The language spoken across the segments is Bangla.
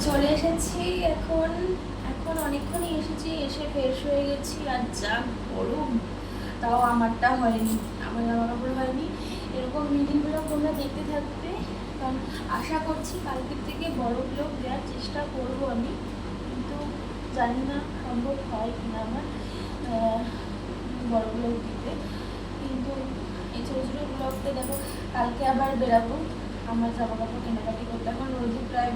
চলে এসেছি এখন এখন অনেকক্ষণই এসেছি, এসে ফ্রেশ হয়ে গেছি। আর যা গরম, তাও আমারটা হয়নি, আমার জামা কাপড় হয়নি। এরকম মিটিংগুলো তোমরা দেখতে থাকবে। কারণ আশা করছি কালকের থেকে বড় ব্লগ দেওয়ার চেষ্টা করব আমি। কিন্তু জানি না সম্ভব হয় কিনা আমার বড় ব্লগ দিতে। কিন্তু এই ছোটো ছোটো ব্লগটা দেখো, কালকে আবার বেরাবো। আমার জামা কাপড় কেনাকাটি করতে। এখন রোজই প্রায়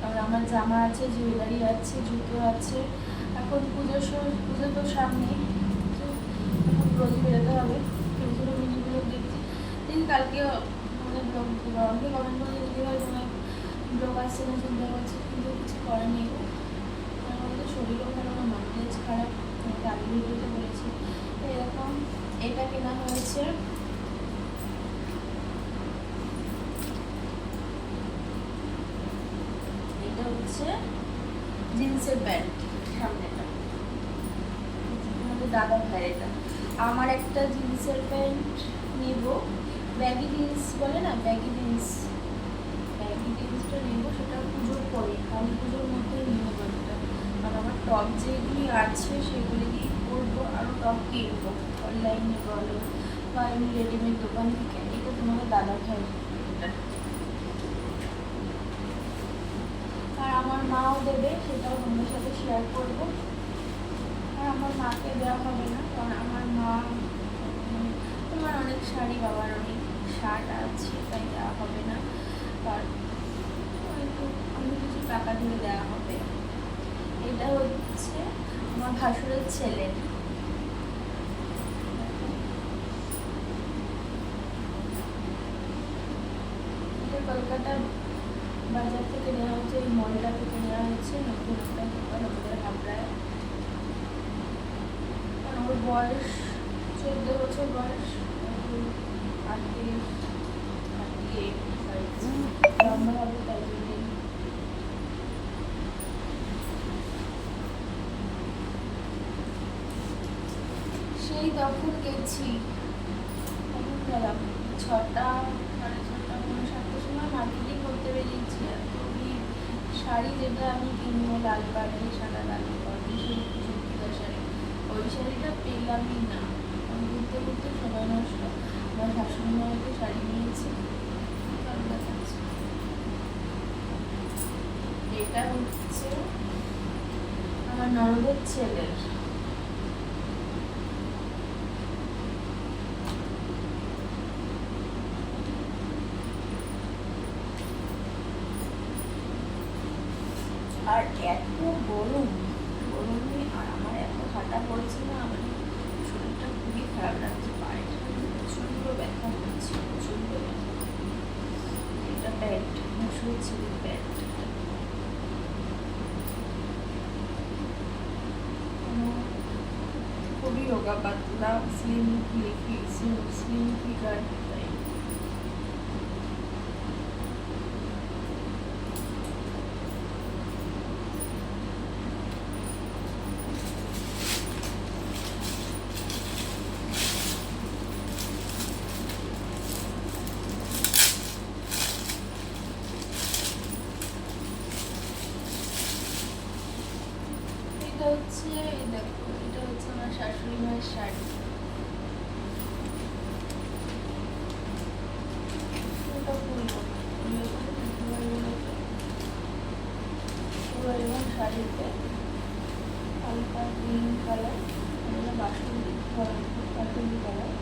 কারণ আমার জামা আছে, জুয়েলারি আছে, জুতো আছে। এখন পুজোর পুজো তো সামনে তো এখন রোজই বেরোতে হবে। ছোটো ছোটো দেখছি। দেখি কালকে মানে ব্লগ দেবো আমাকে কমেন্ট করে যদি হয় তোমার ব্লগ আসছে না চিন্তা করছে কিন্তু কিছু করার নেই। কারণ আমাদের শরীরও ভালো না মাথাজ খারাপ। আগে ভিডিওতে বলেছি। এরকম এটা কেনা হয়েছে এটা হচ্ছে জিন্সের প্যান্ট সামনেটা দাদা ভাই এটা। আমার একটা জিন্সের প্যান্ট নেব। ব্যাগি জিন্স বলে না ব্যাগি জিন্স ব্যাগি জিন্সটা নেব, সেটা পুজোর পরে। কালী পুজোর মধ্যে নেব প্যান্টটা কারণ আমার টপ যেগুলি আছে সেগুলি করব আরও টপ কিনবো। অনলাইনে বলো বা এমনি রেডিমেড দোকান থেকে, এটা তোমাদের দাদা ভাই এটা আর আমার মাও দেবে, সেটাও তোমাদের সাথে শেয়ার করব। আর আমার মাকে দেওয়া হবে না, কারণ আমার মা তোমার অনেক শাড়ি, বাবার অনেক শার্ট আছে, তাই দেওয়া হবে না। হয়তো আমি কিছু টাকা দিয়ে দেওয়া হবে। এটা হচ্ছে আমার ভাসুরের ছেলের এটা কলকাতার বাজার থেকে নেওয়া হচ্ছে, এই মলটা থেকে নেওয়া হচ্ছে, নতুন একটা দোকান আমাদের হাবড়ায়। ওর বয়স, চোদ্দ বছর বয়স সেই তখন গেছি। ছটা, সাড়ে ছটা পনেরো সাতটার সময় মার্কেটিং করতে বেরিয়েছি। শাড়ি যেটা আমি কিনবো, লাল পাড়ি সাদা লাল পাড়ি সেই শাড়ি, ওই শাড়িটা পেলামই না। আমি ঘুরতে ঘুরতে সবাই নষ্ট। আমার শাশুড়ি মাকে শাড়ি নিয়েছে এটা হচ্ছে আমার নরদের ছেলের। আর এত গরম, গরমে আর আমার এত হাঁটা পড়ছে না, আমার শরীরটা খুবই খারাপ লাগছে, পায়ের প্রচণ্ড ব্যথা হচ্ছে, প্রচণ্ড এটা প্যান্ট মুসুর ছিল প্যান্ট খুবই রোগা পাতলা স্লিম ফিগার এটা হচ্ছে, দেখো, এটা হচ্ছে আমার শাশুড়ি মায়ের শাড়ি। শাড়িতে হালকা গ্রিন কালার বাসন্তী কালার বাসন্তী কালার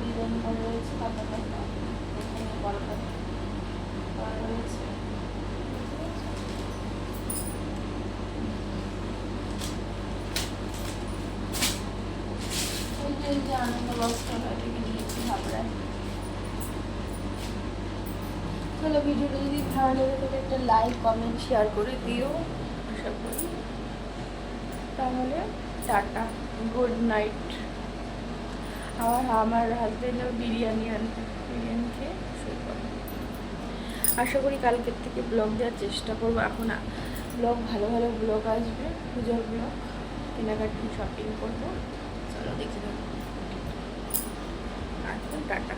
ডিজাইন করা রয়েছে পাতা পাতা এখানে বড় পাতা করা রয়েছে ঠিক আছে? ওই যে থেকে নিয়েছি চলো ভিডিওটা যদি ভালো লাগে তাহলে একটা লাইক কমেন্ট শেয়ার করে দিও, আশা করি। তাহলে টাটা গুড নাইট আর আমার হাজবেন্ডও বিরিয়ানি আনতে, বিরিয়ানি খেয়ে শুয়ে পড়বে আশা করি কালকের থেকে ব্লগ দেওয়ার চেষ্টা করব। এখন ব্লগ ভালো ভালো ব্লগ আসবে, পুজোর ব্লগ কেনাকাটি শপিং করব। চলো দেখে দেবো এখন টাটা